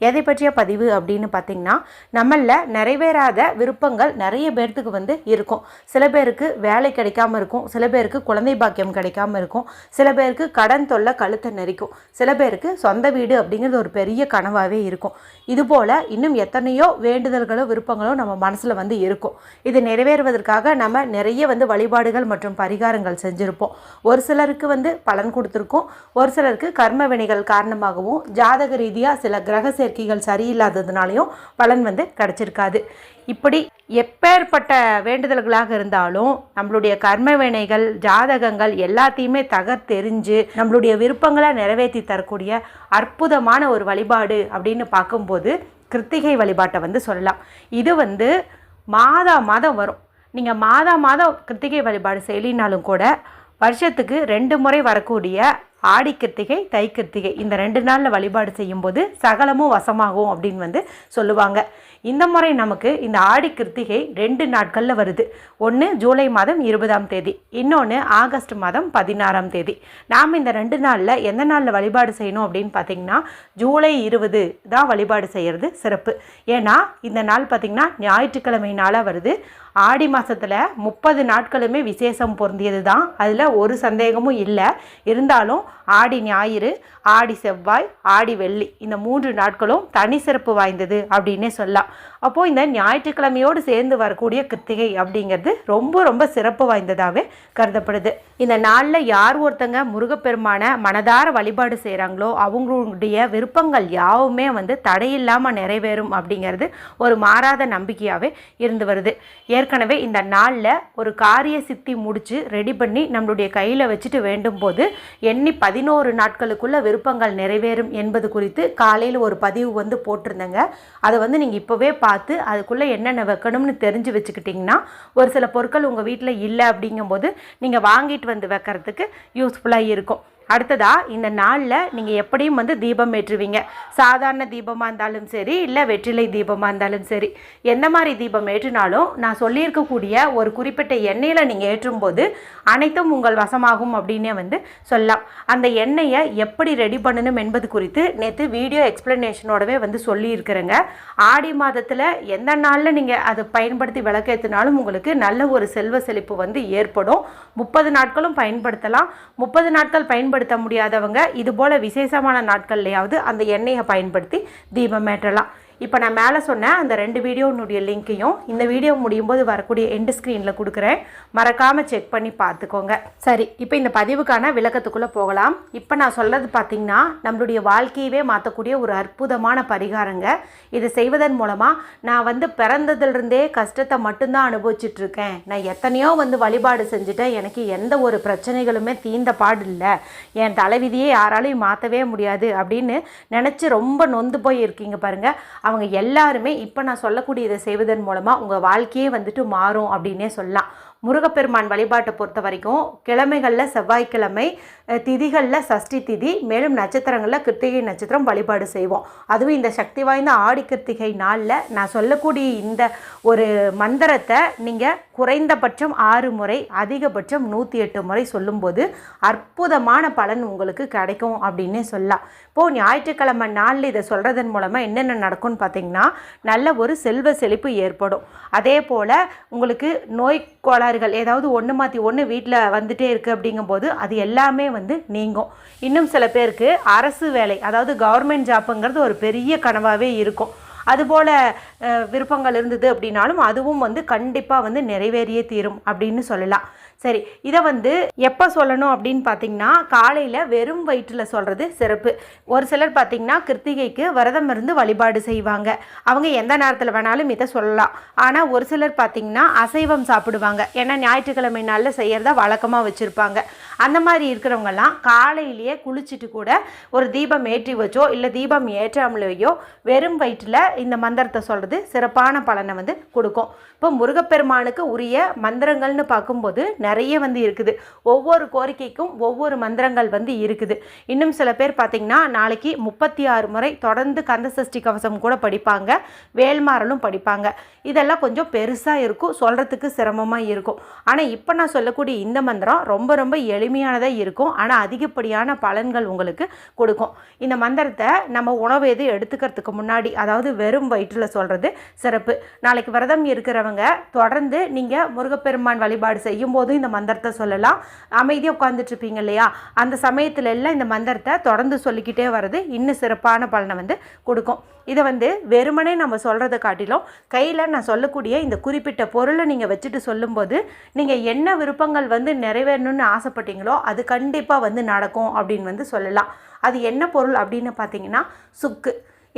எதை பற்றிய பதிவு அப்படின்னு பார்த்தீங்கன்னா நம்மளில் நிறைவேறாத விருப்பங்கள் நிறைய பேர்த்துக்கு வந்து இருக்கும். சில பேருக்கு வேலை கிடைக்காம இருக்கும் சில பேருக்கு குழந்தை பாக்கியம் கிடைக்காம இருக்கும் சில பேருக்கு கடன் தொல்லை கழுத்தை நெரிக்கும் சில பேருக்கு சொந்த வீடு அப்படிங்கிறது ஒரு பெரிய கனவாகவே இருக்கும். இதுபோல் இன்னும் எத்தனையோ வேண்டுதல்களோ விருப்பங்களோ நம்ம மனசில் வந்து இருக்கும். இது நிறைவேறுவதற்காக நம்ம நிறைய வந்து வழிபாடுகள் மற்றும் பரிகாரங்கள் செஞ்சுருப்போம். ஒரு சிலருக்கு வந்து பலன் கொடுத்துருக்கோம் ஒரு சிலருக்கு கர்ம வினைகள் காரணமாகவும் ஜாதக ரீதியாக சில கிரக சேர்க்கைகள் சரியில்லாததுனாலையும் பலன் வந்து கிடச்சிருக்காது. இப்படி எப்பேற்பட்ட வேண்டுதல்களாக இருந்தாலும் நம்மளுடைய கர்ம வினைகள் ஜாதகங்கள் எல்லாத்தையுமே தகர்த்தெறிஞ்சு நம்மளுடைய விருப்பங்களை நிறைவேற்றி தரக்கூடிய அற்புதமான ஒரு வழிபாடு அப்படின்னு பார்க்கும்போது கிருத்திகை வழிபாட்டை வந்து சொல்லலாம். இது வந்து மாதா மாதம் வரும். நீங்கள் மாதா மாதம் கிருத்திகை வழிபாடு செய்யலினாலும் கூட வருஷத்துக்கு ரெண்டு முறை வரக்கூடிய ஆடி கிருத்திகை இந்த ரெண்டு நாளில் வழிபாடு செய்யும்போது சகலமும் வசமாகும் அப்படின்னு வந்து சொல்லுவாங்க. இந்த முறை நமக்கு இந்த ஆடி கிருத்திகை ரெண்டு நாட்களில் வருது. ஒன்று ஜூலை மாதம் இருபதாம் தேதி இன்னொன்று ஆகஸ்ட் மாதம் பதினாறாம் தேதி. நாம் இந்த ரெண்டு நாளில் எந்த நாளில் வழிபாடு செய்யணும் அப்படின்னு பார்த்தீங்கன்னா ஜூலை இருபது தான் வழிபாடு செய்கிறது சிறப்பு. ஏன்னா இந்த நாள் பார்த்திங்கன்னா ஞாயிற்றுக்கிழமை நாளாக வருது. ஆடி மாதத்தில் முப்பது நாட்களுமே விசேஷம் பொருந்தியது தான் அதில் ஒரு சந்தேகமும் இல்லை. இருந்தாலும் ஆடி ஞாயிறு ஆடி செவ்வாய் ஆடி வெள்ளி இந்த மூன்று நாட்களும் தனி சிறப்பு வாய்ந்தது அப்படின்னே சொல்லலாம். அப்போது இந்த ஞாயிற்றுக்கிழமையோடு சேர்ந்து வரக்கூடிய கிருத்திகை அப்படிங்கிறது ரொம்ப ரொம்ப சிறப்பு வாய்ந்ததாகவே கருதப்படுது. இந்த நாளில் யார் ஒருத்தங்க முருகப்பெருமான மனதார வழிபாடு செய்கிறாங்களோ அவங்களுடைய விருப்பங்கள் யாவுமே வந்து தடையில்லாமல் நிறைவேறும் அப்படிங்கிறது ஒரு மாறாத நம்பிக்கையாகவே இருந்து வருது. ஏற்கனவே இந்த நாளில் ஒரு காரிய சித்தி முடித்து ரெடி பண்ணி நம்மளுடைய கையில் வச்சுட்டு வேண்டும் போது எண்ணி பதினோரு நாட்களுக்குள்ள விருப்பங்கள் நிறைவேறும் என்பது குறித்து காலையில் ஒரு பதிவு வந்து போட்டிருந்தேங்க. அதை வந்து நீங்கள் இப்போவே பா பார்த்து அதுக்குள்ளே என்னென்ன வைக்கணும்னு தெரிஞ்சு வச்சுக்கிட்டிங்கன்னா ஒரு சில பொருட்கள் உங்கள் வீட்டில் இல்லை அப்படிங்கும்போது நீங்கள் வாங்கிட்டு வந்து வைக்கிறதுக்கு யூஸ்ஃபுல்லாக இருக்கும். அடுத்ததாக இந்த நாளில் நீங்கள் எப்படியும் வந்து தீபம் ஏற்றுவீங்க. சாதாரண தீபமாக இருந்தாலும் சரி இல்லை வெற்றிலை தீபமாக இருந்தாலும் சரி எந்த மாதிரி தீபம் ஏற்றினாலும் நான் சொல்லியிருக்கக்கூடிய ஒரு குறிப்பிட்ட எண்ணெயில் நீங்கள் ஏற்றும்போது அனைத்தும் உங்கள் வசமாகும் அப்படின்னே வந்து சொல்லலாம். அந்த எண்ணெயை எப்படி ரெடி பண்ணணும் என்பது குறித்து நேற்று வீடியோ எக்ஸ்ப்ளனேஷனோடவே வந்து சொல்லியிருக்கிறேங்க. ஆடி மாதத்தில் எந்த நாளில் நீங்கள் அதை பயன்படுத்தி விளக்கேற்றினாலும் உங்களுக்கு நல்ல ஒரு செல்வ செழிப்பு வந்து ஏற்படும். முப்பது நாட்களும் பயன்படுத்தலாம். முப்பது நாட்கள் பயன்படுத்த முடியாதவங்க இது போல் விசேஷமான நாட்கள்லையாவது அந்த எண்ணெயை பயன்படுத்தி தீபம் ஏற்றலாம். இப்போ நான் மேலே சொன்ன அந்த ரெண்டு வீடியோனுடைய லிங்க்கையும் இந்த வீடியோ முடியும் போது வரக்கூடிய எண்டு ஸ்க்ரீனில் கொடுக்குறேன். மறக்காமல் செக் பண்ணி பார்த்துக்கோங்க. சரி இப்போ இந்த பதிவுக்கான விளக்கத்துக்குள்ளே போகலாம். இப்போ நான் சொல்கிறது பார்த்திங்கன்னா நம்மளுடைய வாழ்க்கையவே மாற்றக்கூடிய ஒரு அற்புதமான பரிகாரங்க. இதை செய்வதன் மூலமாக நான் வந்து பிறந்ததுலேருந்தே கஷ்டத்தை மட்டும்தான் அனுபவிச்சிட்ருக்கேன். நான் எத்தனையோ வந்து வழிபாடு செஞ்சுட்டேன். எனக்கு எந்த ஒரு பிரச்சனைகளுமே தீந்த பாடு இல்லை. என் தலைவிதியை யாராலையும் மாற்றவே முடியாது அப்படின்னு நினச்சி ரொம்ப நொந்து போய் இருக்கீங்க பாருங்கள் அவங்க எல்லாருமே இப்போ நான் சொல்லக்கூடியதை செய்வதன் மூலமாக உங்கள் வாழ்க்கையே வந்துட்டு மாறும் அப்படின்னே சொல்லலாம். முருகப்பெருமான் வழிபாட்டை பொறுத்த வரைக்கும் கிழமைகளில் செவ்வாய்க்கிழமை திதிகளில் சஷ்டி திதி மேலும் நட்சத்திரங்களில் கிருத்திகை நட்சத்திரம் வழிபாடு செய்வோம். அதுவும் இந்த சக்தி வாய்ந்த ஆடி கிருத்திகை நாளில் நான் சொல்லக்கூடிய இந்த ஒரு மந்திரத்தை நீங்கள் குறைந்தபட்சம் ஆறு முறை அதிகபட்சம் நூற்றி எட்டு முறை சொல்லும்போது அற்புதமான பலன் உங்களுக்கு கிடைக்கும் அப்படின்னே சொல்லலாம். இப்போது ஞாயிற்றுக்கிழமை நாளில் இதை சொல்கிறதன் மூலமாக என்னென்ன நடக்கும்னு பார்த்தீங்கன்னா நல்ல ஒரு செல்வ செழிப்பு ஏற்படும். அதே போல் உங்களுக்கு நோய் கோளாறுகள் ஏதாவது ஒன்று மாற்றி ஒன்று வீட்டில் வந்துட்டே இருக்குது அப்படிங்கும்போது அது எல்லாமே வந்து நீங்கும். இன்னும் சில பேருக்கு அரசு வேலை அதாவது கவர்மெண்ட் ஜாப்புங்கிறது ஒரு பெரிய கனவாகவே இருக்கும். அதுபோல் விருப்பங்கள் இருந்தது அப்படின்னாலும் அதுவும் வந்து கண்டிப்பாக வந்து நிறைவேறியே தீரும் அப்படின்னு சொல்லலாம். சரி இதை வந்து எப்போ சொல்லணும் அப்படின்னு பார்த்தீங்கன்னா காலையில் வெறும் வயிற்றில் சொல்கிறது சிறப்பு. ஒரு சிலர் பார்த்திங்கன்னா கிருத்திகைக்கு விரதம் இருந்து வழிபாடு செய்வாங்க. அவங்க எந்த நேரத்தில் வேணாலும் இதை சொல்லலாம். ஆனால் ஒரு சிலர் பார்த்திங்கன்னா அசைவம் சாப்பிடுவாங்க. ஏன்னா ஞாயிற்றுக்கிழமை நாளில் செய்கிறத வழக்கமாக வச்சுருப்பாங்க. அந்த மாதிரி இருக்கிறவங்கெல்லாம் காலையிலேயே குளிச்சுட்டு கூட ஒரு தீபம் ஏற்றி வச்சோ இல்லை தீபம் ஏற்றாமலேயோ வெறும் வயிற்றில் இந்த மந்திரத்தை சொல்கிறது சொல்கிறது சிறப்பான பலனை வந்து கொடுக்கும். இப்போ முருகப்பெருமானுக்கு உரிய மந்திரங்கள்னு பார்க்கும்போது நிறைய வந்து இருக்குது. ஒவ்வொரு கோரிக்கைக்கும் ஒவ்வொரு மந்திரங்கள் வந்து இருக்குது. இன்னும் சில பேர் பார்த்திங்கன்னா நாளைக்கு முப்பத்தி ஆறு முறை தொடர்ந்து கந்த சஷ்டி கவசம் கூட படிப்பாங்க. வேல்மாறலும் படிப்பாங்க. இதெல்லாம் கொஞ்சம் பெருசாக இருக்கும். சொல்கிறதுக்கு சிரமமாக இருக்கும். ஆனால் இப்போ நான் சொல்லக்கூடிய இந்த மந்திரம் ரொம்ப ரொம்ப எளிமையானதாக இருக்கும். ஆனால் அதிகப்படியான பலன்கள் உங்களுக்கு கொடுக்கும். இந்த மந்திரத்தை நம்ம உணவு எது எடுத்துக்கிறதுக்கு முன்னாடி அதாவது வெறும் வயிற்றில் சொல்கிறது சிறப்பு. நாளைக்கு விரதம் இருக்கிறவங்க தொடர்ந்து நீங்கள் முருகப்பெருமான் வழிபாடு செய்யும் போதும் இந்த மந்திரத்தை சொல்லலாம். அமைதியாக உட்காந்துட்டு இருப்பீங்க இல்லையா? அந்த சமயத்துல எல்லாம் இந்த மந்திரத்தை தொடர்ந்து சொல்லிக்கிட்டே வர்றது இன்னும் சிறப்பான பலனை வந்து கொடுக்கும். இதை வந்து வெறுமனே நம்ம சொல்கிறத காட்டிலும் கையில் நான் சொல்லக்கூடிய இந்த குறிப்பிட்ட பொருளை நீங்கள் வச்சுட்டு சொல்லும்போது நீங்கள் என்ன விருப்பங்கள் வந்து நிறைவேறணும்னு ஆசைப்பட்டீங்களோ அது கண்டிப்பாக வந்து நடக்கும் அப்படின்னு வந்து சொல்லலாம். அது என்ன பொருள் அப்படின்னு பார்த்தீங்கன்னா சுக்கு.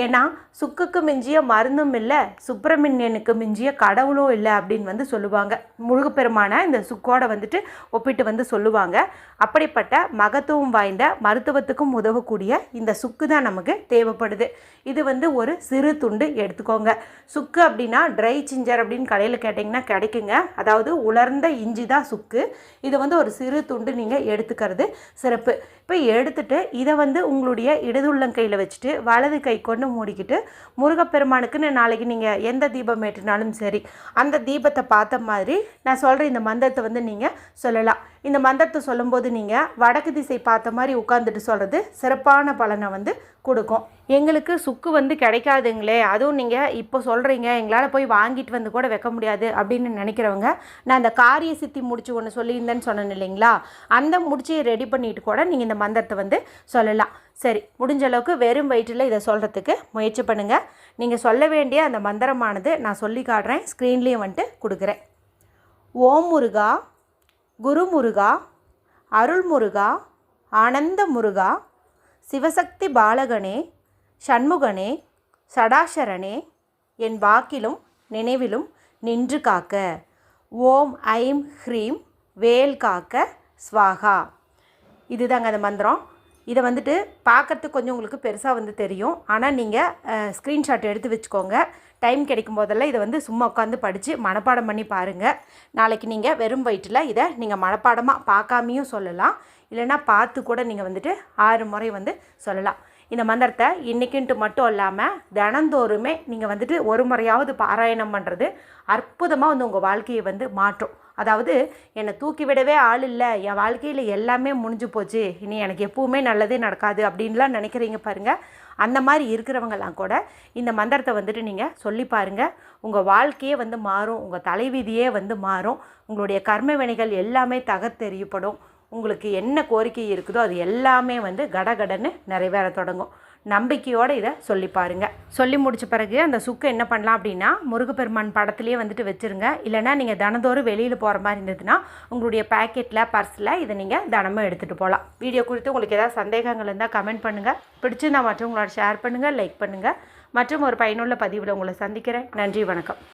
ஏன்னா சுக்குக்கு மிஞ்சிய மருந்தும் இல்லை சுப்பிரமணியனுக்கு மிஞ்சிய கடவுளும் இல்லை அப்படின்னு வந்து சொல்லுவாங்க. முழுகப்பெருமான இந்த சுக்கோட வந்துட்டு ஒப்பிட்டு வந்து சொல்லுவாங்க. அப்படிப்பட்ட மகத்துவம் வாய்ந்த மருத்துவத்துக்கும் உதவக்கூடிய இந்த சுக்கு தான் நமக்கு தேவைப்படுது. இது வந்து ஒரு சிறு துண்டு எடுத்துக்கோங்க. சுக்கு அப்படின்னா ட்ரை சிஞ்சர் அப்படின்னு கடையில் கேட்டிங்கன்னா கிடைக்குங்க. அதாவது உலர்ந்த இஞ்சி தான் சுக்கு. இது வந்து ஒரு சிறு துண்டு நீங்கள் எடுத்துக்கிறது சிறப்பு. இப்போ எடுத்துட்டு இதை வந்து உங்களுடைய இடதுள்ளங்கையில் வச்சுட்டு வலது கை கொண்டு மூடிக்கிட்டு முருகப்பெருமானுக்குன்னு நாளைக்கு நீங்கள் எந்த தீபம் ஏற்றினாலும் சரி அந்த தீபத்தை பார்த்த மாதிரி நான் சொல்கிற இந்த மந்திரத்தை வந்து நீங்கள் சொல்லலாம். இந்த மந்திரத்தை சொல்லும்போது நீங்கள் வடக்கு திசை பார்த்த மாதிரி உட்காந்துட்டு சொல்கிறது சிறப்பான பலனை வந்து கொடுக்கும். எங்களுக்கு சுக்கு வந்து கிடைக்காதுங்களே அதுவும் நீங்கள் இப்போ சொல்கிறீங்க எங்களால் போய் வாங்கிட்டு வந்து கூட வைக்க முடியாது அப்படின்னு நினைக்கிறவங்க நான் அந்த காரிய சித்தி முடிச்சு ஒன்று சொல்லியிருந்தேன்னு சொன்னேன் இல்லைங்களா? அந்த முடிச்சியை ரெடி பண்ணிட்டு கூட நீங்கள் இந்த மந்திரத்தை வந்து சொல்லலாம். சரி முடிஞ்ச அளவுக்கு வெறும் வயிற்றில் இதை சொல்கிறதுக்கு முயற்சி பண்ணுங்கள் நீங்கள் சொல்ல வேண்டிய அந்த மந்திரமானது நான் சொல்லி காட்டுறேன் ஸ்க்ரீன்லேயும் வந்துட்டு கொடுக்குறேன். ஓம் முருகா குருமுருகா அருள்முருகா அருள் முருகா ஆனந்த முருகா சிவசக்தி பாலகனே சண்முகனே சடாசரனே என் வாக்கிலும் நினைவிலும் நின்று காக்க. ஓம் ஐம் ஹ்ரீம் வேல் காக்க ஸ்வாகா. இதுதாங்க அந்த மந்திரம். இதை வந்துட்டு பார்க்கறதுக்கு கொஞ்சம் உங்களுக்கு பெருசாக வந்து தெரியும். ஆனால் நீங்கள் ஸ்க்ரீன்ஷாட் எடுத்து வச்சுக்கோங்க. டைம் கிடைக்கும் போதெல்லாம் இதை வந்து சும்மா உட்காந்து படித்து மனப்பாடம் பண்ணி பாருங்கள் நாளைக்கு நீங்கள் வெறும் வயிற்றில் இதை நீங்கள் மனப்பாடமாக பார்க்காமையும் சொல்லலாம். இல்லைன்னா பார்த்து கூட நீங்கள் வந்துட்டு ஆறு முறை வந்து சொல்லலாம். இந்த மந்திரத்தை இன்றைக்கின்ட்டு மட்டும் இல்லாமல் தினந்தோறுமே நீங்கள் வந்துட்டு ஒரு முறையாவது பாராயணம் பண்ணுறது அற்புதமாக வந்து உங்கள் வாழ்க்கையை வந்து மாற்றும். அதாவது என்னை தூக்கி விடவே ஆள் இல்லை. என் வாழ்க்கையில் எல்லாமே முடிஞ்சு போச்சு. இனி எனக்கு எப்பவுமே நல்லதே நடக்காது அப்படின்லாம் நினைக்கிறீங்க பாருங்கள் அந்த மாதிரி இருக்கிறவங்கலாம் கூட இந்த மந்திரத்தை வந்துட்டு நீங்கள் சொல்லி பாருங்கள் உங்கள் வாழ்க்கையே வந்து மாறும். உங்கள் தலைவிதியே வந்து மாறும். உங்களுடைய கர்ம வினைகள் எல்லாமே தகத்தெறியப்படும் உங்களுக்கு என்ன கோரிக்கை இருக்குதோ அது எல்லாமே வந்து கடகடன்னு நிறைவேற தொடங்கும். நம்பிக்கையோடு இதை சொல்லி பாருங்கள் சொல்லி முடித்த பிறகு அந்த சுக்கு என்ன பண்ணலாம் அப்படின்னா முருகப்பெருமான் படத்துலேயே வந்துட்டு வச்சுருங்க. இல்லைனா நீங்கள் தினந்தோறும் வெளியில் போகிற மாதிரி இருந்ததுன்னா உங்களுடைய பேக்கெட்டில் பர்ஸில் இதை நீங்கள் தினமும் எடுத்துகிட்டு போகலாம் வீடியோ குறித்து உங்களுக்கு ஏதாவது சந்தேகங்கள் இருந்தால் கமெண்ட் பண்ணுங்கள் பிடிச்சிருந்தால் மற்றவங்களோட ஷேர் பண்ணுங்கள் லைக் பண்ணுங்கள் மற்றும் ஒரு பயனுள்ள பதிவில் உங்களை சந்திக்கிறேன். நன்றி வணக்கம்.